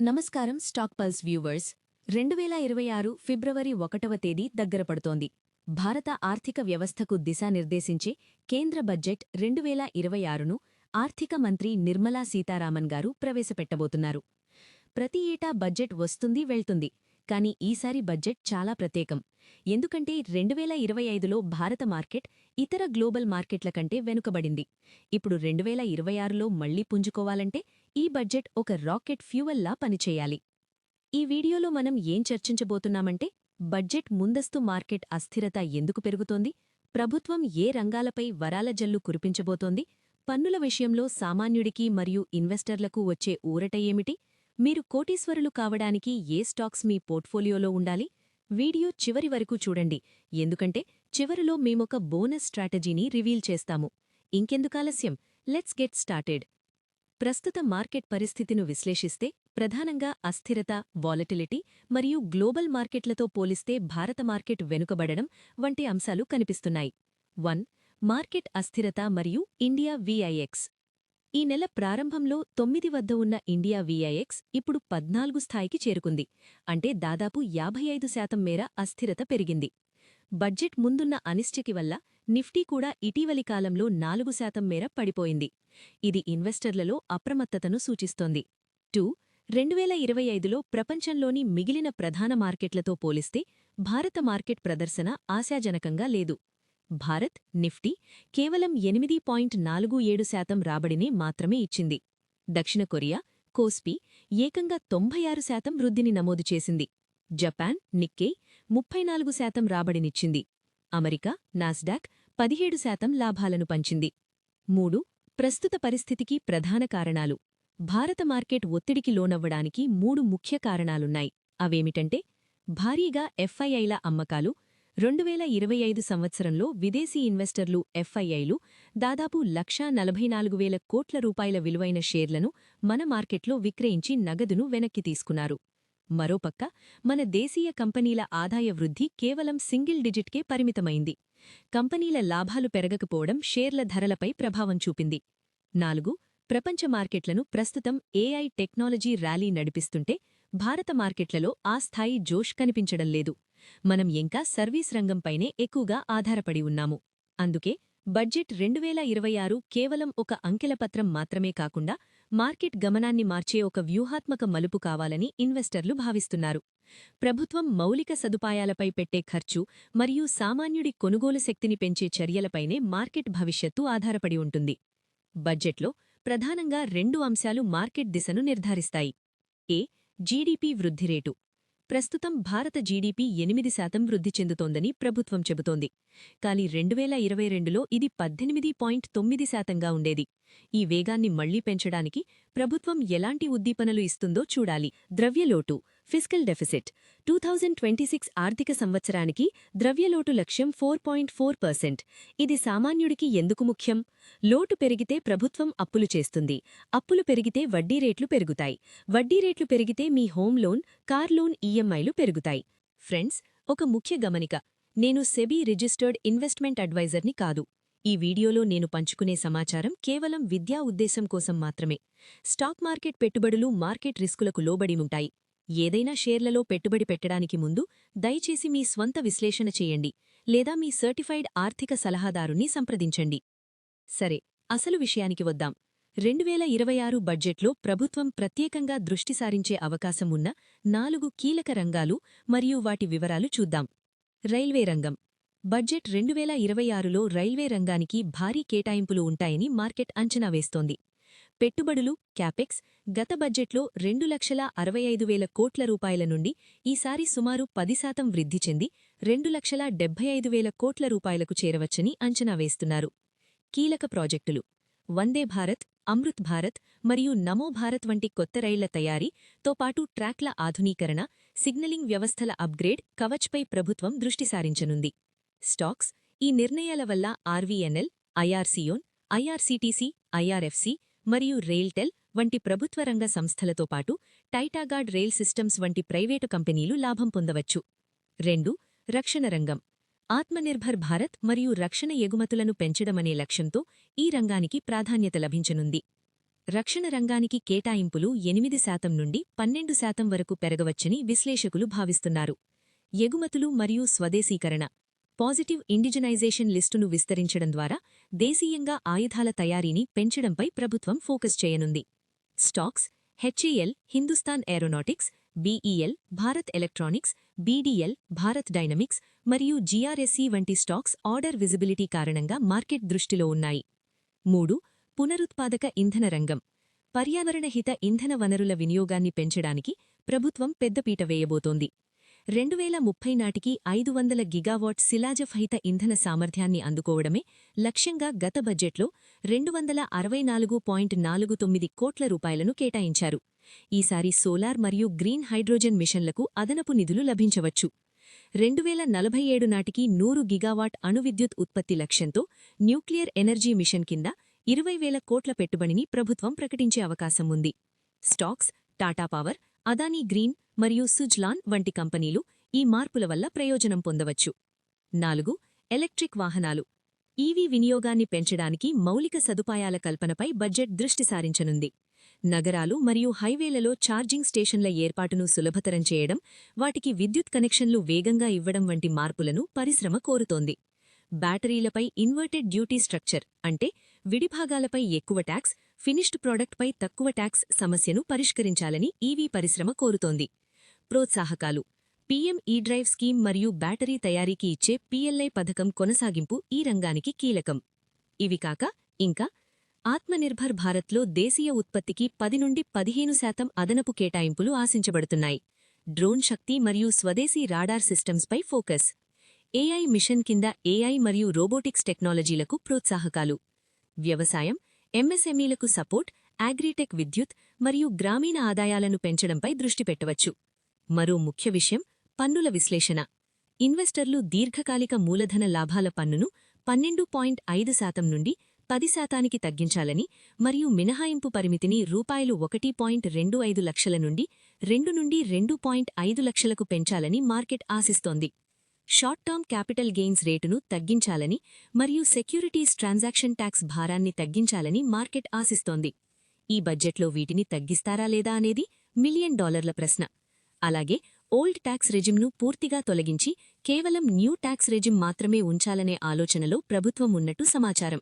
నమస్కారం stock pulse viewers. రెండు వేల ఇరవై ఆరు ఫిబ్రవరి ఒకటవ తేదీ దగ్గర పడుతోంది. భారత ఆర్థిక వ్యవస్థకు దిశానిర్దేశించే కేంద్ర బడ్జెట్ రెండు వేల ఇరవై ఆరును ఆర్థిక మంత్రి నిర్మలా సీతారామన్ గారు ప్రవేశపెట్టబోతున్నారు. ప్రతి ఏటా బడ్జెట్ వస్తుంది వెళ్తుంది. కానీ ఈసారి బడ్జెట్ చాలా ప్రత్యేకం. ఎందుకంటే రెండు వేల ఇరవై ఐదులో భారత మార్కెట్ ఇతర గ్లోబల్ మార్కెట్ల కంటే వెనుకబడింది. ఇప్పుడు రెండు వేల ఇరవై ఆరులో మళ్ళీ పుంజుకోవాలంటే ఈ బడ్జెట్ ఒక రాకెట్ ఫ్యూవల్లా పనిచేయాలి. ఈ వీడియోలో మనం ఏం చర్చించబోతున్నామంటే బడ్జెట్ ముందస్తు మార్కెట్ అస్థిరత ఎందుకు పెరుగుతోంది? ప్రభుత్వం ఏ రంగాలపై వరాల జల్లు కురిపించబోతోంది? పన్నుల విషయంలో సామాన్యుడికి మరియు ఇన్వెస్టర్లకు వచ్చే ఊరట ఏమిటి? మీరు కోటీశ్వరులు కావడానికి ఏ స్టాక్స్ మీ పోర్ట్ఫోలియోలో ఉండాలి? వీడియో చివరి వరకు చూడండి. ఎందుకంటే చివరిలో మేమొక బోనస్ స్ట్రాటజీని రివీల్ చేస్తాము. ఇంకెందుకాలస్యం లెట్స్ గెట్ స్టార్టెడ్. ప్రస్తుత మార్కెట్ పరిస్థితిను విశ్లేషిస్తే ప్రధానంగా అస్థిరత వాలటిలిటీ మరియు గ్లోబల్ మార్కెట్లతో పోలిస్తే భారత మార్కెట్ వెనుకబడడం వంటి అంశాలు కనిపిస్తున్నాయి. వన్ మార్కెట్ అస్థిరత మరియు ఇండియా విఐఎక్స్ ఈ నెల ప్రారంభంలో తొమ్మిది వద్ద ఉన్న ఇండియా విఐఎక్స్ ఇప్పుడు పద్నాలుగు స్థాయికి చేరుకుంది. అంటే దాదాపు యాభై ఐదు శాతం మేర అస్థిరత పెరిగింది. బడ్జెట్ ముందున్న అనిశ్చితి వల్ల నిఫ్టీ కూడా ఇటీవలి కాలంలో నాలుగు శాతం మేర పడిపోయింది. ఇది ఇన్వెస్టర్లలో అప్రమత్తతను సూచిస్తోంది. టూ రెండువేల ఇరవై ఐదులో ప్రపంచంలోని మిగిలిన ప్రధాన మార్కెట్లతో పోలిస్తే భారత మార్కెట్ ప్రదర్శన ఆశాజనకంగా లేదు. భారత్ నిఫ్టీ కేవలం ఎనిమిది పాయింట్ నాలుగు ఏడు శాతం రాబడిని మాత్రమే ఇచ్చింది. దక్షిణ కొరియా కోస్పీ ఏకంగా తొంభై ఆరు శాతం వృద్ధిని నమోదు చేసింది. జపాన్ నిక్కే ముప్పై నాలుగు శాతం రాబడినిచ్చింది. అమెరికా నాస్డాక్ పదిహేడు శాతం లాభాలను పంచింది. మూడు ప్రస్తుత పరిస్థితికి ప్రధాన కారణాలు. భారత మార్కెట్ ఒత్తిడికి లోనవ్వడానికి మూడు ముఖ్య కారణాలున్నాయి. అవేమిటంటే భారీగా ఎఫ్ఐఐల అమ్మకాలు రెండు వేల ఇరవై ఐదు సంవత్సరంలో విదేశీ ఇన్వెస్టర్లు ఎఫ్ఐఐలు దాదాపు లక్షా నలభై నాలుగు వేల కోట్ల రూపాయల విలువైన షేర్లను మన మార్కెట్లో విక్రయించి నగదును వెనక్కి తీసుకున్నారు. మరోపక్క మన దేశీయ కంపెనీల ఆదాయ వృద్ధి కేవలం సింగిల్ డిజిట్కే పరిమితమైంది. కంపెనీల లాభాలు పెరగకపోవడం షేర్ల ధరలపై ప్రభావం చూపింది. నాలుగు ప్రపంచ మార్కెట్లను ప్రస్తుతం ఏఐ టెక్నాలజీ ర్యాలీ నడిపిస్తుంటే భారత మార్కెట్లలో ఆ స్థాయి జోష్ కనిపించడం లేదు. మనం ఇంకా సర్వీస్ రంగంపైనే ఎక్కువగా ఆధారపడి ఉన్నాము. అందుకే బడ్జెట్ రెండు వేల ఇరవై ఆరు కేవలం ఒక అంకెలపత్రం మాత్రమే కాకుండా మార్కెట్ గమనాన్ని మార్చే ఒక వ్యూహాత్మక మలుపు కావాలని ఇన్వెస్టర్లు భావిస్తున్నారు. ప్రభుత్వం మౌలిక సదుపాయాలపై పెట్టే ఖర్చు మరియు సామాన్యుడి కొనుగోలు శక్తిని పెంచే చర్యలపైనే మార్కెట్ భవిష్యత్తు ఆధారపడి ఉంటుంది. బడ్జెట్లో ప్రధానంగా రెండు అంశాలు మార్కెట్ దిశను నిర్ధారిస్తాయి. ఏ జీడీపీ వృద్ధిరేటు ప్రస్తుతం భారత జీడీపీ ఎనిమిది శాతం వృద్ధి చెందుతోందని ప్రభుత్వం చెబుతోంది. కాని రెండువేల ఇరవై రెండులో ఇది పద్దెనిమిది పాయింట్ తొమ్మిది శాతంగా ఉండేది. ఈ వేగాన్ని మళ్ళీ పెంచడానికి ప్రభుత్వం ఎలాంటి ఉద్దీపనలు ఇస్తుందో చూడాలి. ద్రవ్యలోటు fiscal deficit. Two thousand twenty six ఆర్థిక సంవత్సరానికి ద్రవ్యలోటు లక్ష్యం ఫోర్ పాయింట్ ఫోర్ పర్సెంట్. ఇది సామాన్యుడికి ఎందుకు ముఖ్యం? లోటు పెరిగితే ప్రభుత్వం అప్పులు చేస్తుంది. అప్పులు పెరిగితే వడ్డీ రేట్లు పెరుగుతాయి. వడ్డీ రేట్లు పెరిగితే మీ హోమ్ లోన్ కార్ లోన్ ఈఎంఐలు పెరుగుతాయి. ఫ్రెండ్స్ ఒక ముఖ్య గమనిక. నేను సెబీ రిజిస్టర్డ్ ఇన్వెస్ట్మెంట్ అడ్వైజర్ని కాదు. ఈ వీడియోలో నేను పంచుకునే సమాచారం కేవలం విద్యా ఉద్దేశం కోసం మాత్రమే. స్టాక్ మార్కెట్ పెట్టుబడులు మార్కెట్ రిస్కులకు లోబడి ఉంటాయి. ఏదైనా షేర్లలో పెట్టుబడి పెట్టడానికి ముందు దయచేసి మీ స్వంత విశ్లేషణ చేయండి లేదా మీ సర్టిఫైడ్ ఆర్థిక సలహాదారుని సంప్రదించండి. సరే అసలు విషయానికి వద్దాం. రెండువేల ఇరవై ఆరు బడ్జెట్లో ప్రభుత్వం ప్రత్యేకంగా దృష్టి సారించే అవకాశం ఉన్న నాలుగు కీలక రంగాలు మరియు వాటి వివరాలు చూద్దాం. రైల్వే రంగం. బడ్జెట్ రెండువేల ఇరవై ఆరులో రైల్వే రంగానికి భారీ కేటాయింపులు ఉంటాయని మార్కెట్ అంచనా వేస్తోంది. పెట్టుబడులు క్యాపెక్స్ గత బడ్జెట్లో రెండు లక్షల అరవై ఐదు వేల కోట్ల రూపాయల నుండి ఈసారి సుమారు పది శాతం వృద్ధి చెంది రెండు లక్షల డెబ్బై ఐదు వేల కోట్ల రూపాయలకు చేరవచ్చని అంచనా వేస్తున్నారు. కీలక ప్రాజెక్టులు వందే భారత్ అమృత్ భారత్ మరియు నమో భారత్ వంటి కొత్త రైళ్ళ తయారీతో పాటు ట్రాక్ల ఆధునీకరణ సిగ్నలింగ్ వ్యవస్థల అప్గ్రేడ్ కవచ్పై ప్రభుత్వం దృష్టి సారించనుంది. స్టాక్స్ ఈ నిర్ణయాల వల్ల ఆర్వీఎన్ఎల్ ఐఆర్సీయోన్ ఐఆర్సీటీసీ ఐఆర్ఎఫ్సి మరియు రైల్టెల్ వంటి ప్రభుత్వ రంగ సంస్థలతో పాటు టైటాగార్డ్ రైల్ సిస్టమ్స్ వంటి ప్రైవేటు కంపెనీలు లాభం పొందవచ్చు. రెండు రక్షణ రంగం. ఆత్మనిర్భర్ భారత్ మరియు రక్షణ ఎగుమతులను పెంచడమనే లక్ష్యంతో ఈ రంగానికి ప్రాధాన్యత లభించనుంది. రక్షణ రంగానికి కేటాయింపులు ఎనిమిది శాతం నుండి పన్నెండు శాతం వరకు పెరగవచ్చని విశ్లేషకులు భావిస్తున్నారు. ఎగుమతులు మరియు స్వదేశీకరణ. పాజిటివ్ ఇండిజనైజేషన్ లిస్టును విస్తరించడం ద్వారా దేశీయంగా ఆయుధాల తయారీని పెంచడంపై ప్రభుత్వం ఫోకస్ చేయనుంది. Stocks HAL Hindustan aeronautics BEL Bharat electronics BDL Bharat dynamics మరియు జీఆర్ఎస్ఈ వంటి స్టాక్స్ ఆర్డర్ విజిబిలిటీ కారణంగా మార్కెట్ దృష్టిలో ఉన్నాయి. మూడు పునరుత్పాదక ఇంధన రంగం. పర్యావరణహిత ఇంధన వనరుల వినియోగాన్ని పెంచడానికి ప్రభుత్వం పెద్దపీట వేయబోతోంది. రెండు వేల ముప్పై నాటికి ఐదు వందల గిగావాట్ శిలాజఫహిత ఇంధన సామర్థ్యాన్ని అందుకోవడమే లక్ష్యంగా గత బడ్జెట్లో రెండు వందల అరవై నాలుగు పాయింట్ నాలుగు తొమ్మిది కోట్ల రూపాయలను కేటాయించారు. ఈసారి సోలార్ మరియు గ్రీన్ హైడ్రోజన్ మిషన్లకు అదనపు నిధులు లభించవచ్చు. రెండు వేల నలభై ఏడు నాటికి నూరు గిగావాట్ అణువిద్యుత్ ఉత్పత్తి లక్ష్యంతో న్యూక్లియర్ ఎనర్జీ మిషన్ కింద ఇరవై వేల కోట్ల పెట్టుబడిని ప్రభుత్వం ప్రకటించే అవకాశం ఉంది stocks Tata power Adani green మరియు సుజ్లాన్ వంటి కంపెనీలు ఈ మార్పుల వల్ల ప్రయోజనం పొందవచ్చు. నాలుగు ఎలక్ట్రిక్ వాహనాలు. ఈవీ వినియోగాన్ని పెంచడానికి మౌలిక సదుపాయాల కల్పనపై బడ్జెట్ దృష్టి సారించనుంది. నగరాలు మరియు హైవేలలో ఛార్జింగ్ స్టేషన్ల ఏర్పాటును సులభతరం చేయడం వాటికి విద్యుత్ కనెక్షన్లు వేగంగా ఇవ్వడం వంటి మార్పులను పరిశ్రమ కోరుతోంది. బ్యాటరీలపై ఇన్వర్టెడ్ డ్యూటీ స్ట్రక్చర్ అంటే విడిభాగాలపై ఎక్కువ ట్యాక్స్ ఫినిష్డ్ ప్రోడక్ట్పై తక్కువ ట్యాక్స్ సమస్యను పరిష్కరించాలని ఈవీ పరిశ్రమ కోరుతోంది. ప్రోత్సాహకాలు. పీఎం ఈ డ్రైవ్ స్కీమ్ మరియు బ్యాటరీ తయారీకి ఇచ్చే పీఎల్ఐ పథకం కొనసాగింపు ఈ రంగానికి కీలకం. ఇవి కాక ఇంకా ఆత్మనిర్భర్ భారత్లో దేశీయ ఉత్పత్తికి పది నుండి పదిహేను శాతం అదనపు కేటాయింపులు ఆశించబడుతున్నాయి. డ్రోన్ శక్తి మరియు స్వదేశీ రాడార్ సిస్టమ్స్పై ఫోకస్. ఏఐ మిషన్ కింద ఏఐ మరియు రోబోటిక్స్ టెక్నాలజీలకు ప్రోత్సాహకాలు. వ్యవసాయం ఎంఎస్ఎంఈలకు సపోర్ట్ అగ్రిటెక్ విద్యుత్ మరియు గ్రామీణ ఆదాయాలను పెంచడంపై దృష్టి పెట్టవచ్చు. మరో ముఖ్య విషయం పన్నుల విశ్లేషణ. ఇన్వెస్టర్లు దీర్ఘకాలిక మూలధన లాభాల పన్నును పన్నెండు పాయింట్ ఐదు శాతం నుండి పది శాతానికి తగ్గించాలని మరియు మినహాయింపు పరిమితిని రూపాయలు ఒకటి పాయింట్ రెండు ఐదు లక్షల నుండి రెండు నుండి రెండు పాయింట్ ఐదు లక్షలకు పెంచాలని మార్కెట్ ఆశిస్తోంది. షార్ట్ టర్మ్ క్యాపిటల్ గెయిన్స్ రేటును తగ్గించాలని మరియు సెక్యూరిటీస్ ట్రాన్సాక్షన్ ట్యాక్స్ భారాన్ని తగ్గించాలని మార్కెట్ ఆశిస్తోంది. ఈ బడ్జెట్లో వీటిని తగ్గిస్తారా లేదా అనేది మిలియన్ డాలర్ల ప్రశ్న. అలాగే ఓల్డ్ ట్యాక్స్ రెజిమ్ను పూర్తిగా తొలగించి కేవలం న్యూ ట్యాక్స్ రెజిమ్ మాత్రమే ఉంచాలనే ఆలోచనలో ప్రభుత్వం ఉన్నట్టు సమాచారం.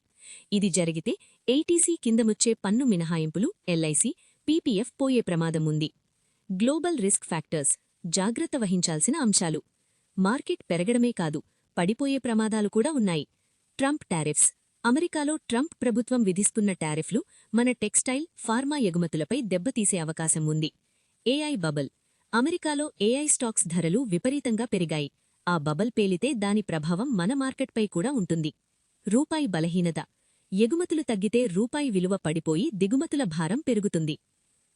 ఇది జరిగితే ఎయిటీసీ కిందముచ్చే పన్ను మినహాయింపులు ఎల్ఐసి పీపీఎఫ్ పోయే ప్రమాదం ఉంది. గ్లోబల్ రిస్క్ ఫ్యాక్టర్స్ జాగ్రత్త వహించాల్సిన అంశాలు. మార్కెట్ పెరగడమే కాదు పడిపోయే ప్రమాదాలు కూడా ఉన్నాయి. Trump tariffs. అమెరికాలో ట్రంప్ ప్రభుత్వం విధిస్తున్న టారిఫ్లు మన టెక్స్టైల్ ఫార్మా ఎగుమతులపై దెబ్బతీసే అవకాశం ఉంది. AI bubble. అమెరికాలో ఏఐ స్టాక్స్ ధరలు విపరీతంగా పెరిగాయి. ఆ బబల్ పేలితే దాని ప్రభావం మన మార్కెట్పై కూడా ఉంటుంది. రూపాయి బలహీనత. ఎగుమతులు తగ్గితే రూపాయి విలువ పడిపోయి దిగుమతుల భారం పెరుగుతుంది.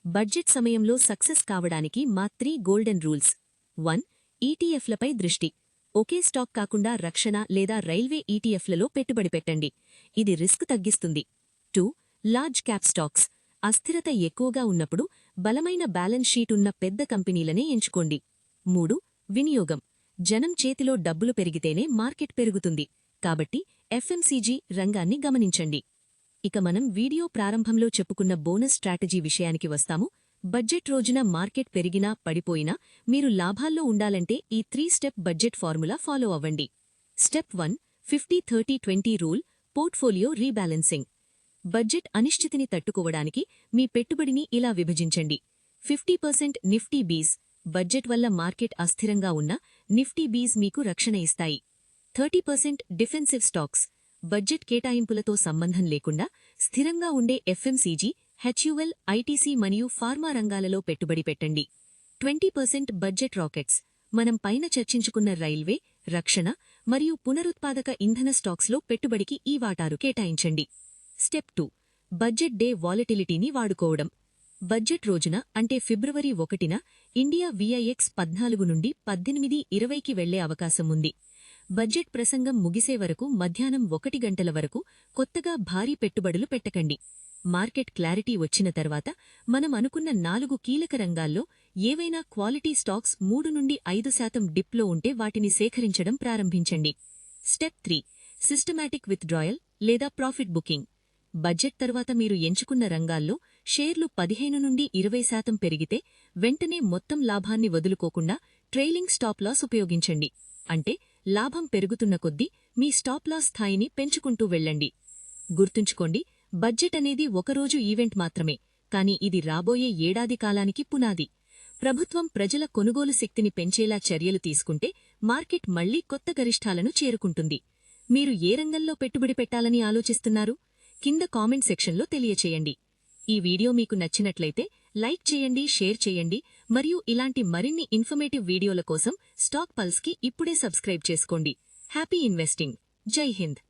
బడ్జెట్ సమయంలో సక్సెస్ కావడానికి మా త్రీ గోల్డెన్ రూల్స్. వన్ ఈటీఎఫ్లపై దృష్టి. ఒకే స్టాక్ కాకుండా రక్షణ లేదా రైల్వే ఈటీఎఫ్లలో పెట్టుబడి పెట్టండి. ఇది రిస్క్ తగ్గిస్తుంది. Two large cap stocks. అస్థిరత ఎక్కువగా ఉన్నప్పుడు బలమైన బ్యాలెన్స్ షీట్ ఉన్న పెద్ద కంపెనీలనే ఎంచుకోండి. మూడు వినియోగం. జనం చేతిలో డబ్బులు పెరిగితేనే మార్కెట్ పెరుగుతుంది. కాబట్టి ఎఫ్ఎంసీజీ రంగాన్ని గమనించండి. ఇక మనం వీడియో ప్రారంభంలో చెప్పుకున్న బోనస్ స్ట్రాటజీ విషయానికి వస్తాము. బడ్జెట్ రోజున మార్కెట్ పెరిగినా పడిపోయినా మీరు లాభాల్లో ఉండాలంటే ఈ three step budget formula follow అవ్వండి. Step one fifty thirty twenty rule portfolio rebalancing. Budget అనిశ్చితిని తట్టుకోవడానికి మీ పెట్టుబడిని ఇలా విభజించండి. Fifty percent Nifty BeES budget వల్ల మార్కెట్ అస్థిరంగా ఉన్న నిఫ్టీ బీస్ మీకు రక్షణ ఇస్తాయి. Thirty percent defensive stocks budget కేటాయింపులతో సంబంధం లేకుండా స్థిరంగా ఉండే ఎఫ్ఎంసీజీ హెచ్యుఎల్ ఐటీసీ మరియు ఫార్మా రంగాలలో పెట్టుబడి పెట్టండి. Twenty percent budget rockets. మనం పైన చర్చించుకున్న రైల్వే రక్షణ మరియు పునరుత్పాదక ఇంధన స్టాక్స్లో పెట్టుబడికి ఈ వాటారు కేటాయించండి. Step two. బడ్జెట్ డే వాలటిలిటీని వాడుకోవడం. బడ్జెట్ రోజున అంటే ఫిబ్రవరి ఒకటిన ఇండియా విఐఎక్స్ పద్నాలుగు నుండి పద్దెనిమిది ఇరవైకి వెళ్ళే అవకాశం ఉంది. బడ్జెట్ ప్రసంగం ముగిసే వరకు మధ్యాహ్నం ఒకటి గంటల వరకు కొత్తగా భారీ పెట్టుబడులు పెట్టకండి. మార్కెట్ క్లారిటీ వచ్చిన తర్వాత మనం అనుకున్న నాలుగు కీలక రంగాల్లో ఏవైనా క్వాలిటీ స్టాక్స్ మూడు నుండి ఐదు శాతం డిప్లో ఉంటే వాటిని సేకరించడం ప్రారంభించండి. స్టెప్ త్రీ సిస్టమాటిక్ విత్డ్రాయల్ లేదా ప్రాఫిట్ బుకింగ్. బడ్జెట్ తర్వాత మీరు ఎంచుకున్న రంగాల్లో షేర్లు పదిహేను నుండి ఇరవై శాతం పెరిగితే వెంటనే మొత్తం లాభాన్ని వదులుకోకుండా ట్రైలింగ్ స్టాప్ లాస్ ఉపయోగించండి. అంటే లాభం పెరుగుతున్న కొద్దీ మీ స్టాప్ లాస్ స్థాయిని పెంచుకుంటూ వెళ్ళండి. గుర్తుంచుకోండి బడ్జెట్ అనేది ఒకరోజు ఈవెంట్ మాత్రమే కానీ ఇది రాబోయే ఏడాది కాలానికి పునాది. ప్రభుత్వం ప్రజల కొనుగోలు శక్తిని పెంచేలా చర్యలు తీసుకుంటే మార్కెట్ మళ్ళీ కొత్త గరిష్టాలను చేరుకుంటుంది. మీరు ఏ రంగంలో పెట్టుబడి పెట్టాలని ఆలోచిస్తున్నారు? కింద కామెంట్ సెక్షన్లో తెలియచేయండి. ఈ వీడియో మీకు నచ్చినట్లయితే లైక్ చేయండి షేర్ చేయండి మరియు ఇలాంటి మరిన్ని ఇన్ఫర్మేటివ్ వీడియోల కోసం స్టాక్ పల్స్కి ఇప్పుడే సబ్స్క్రైబ్ చేసుకోండి. Happy investing. జై హింద్.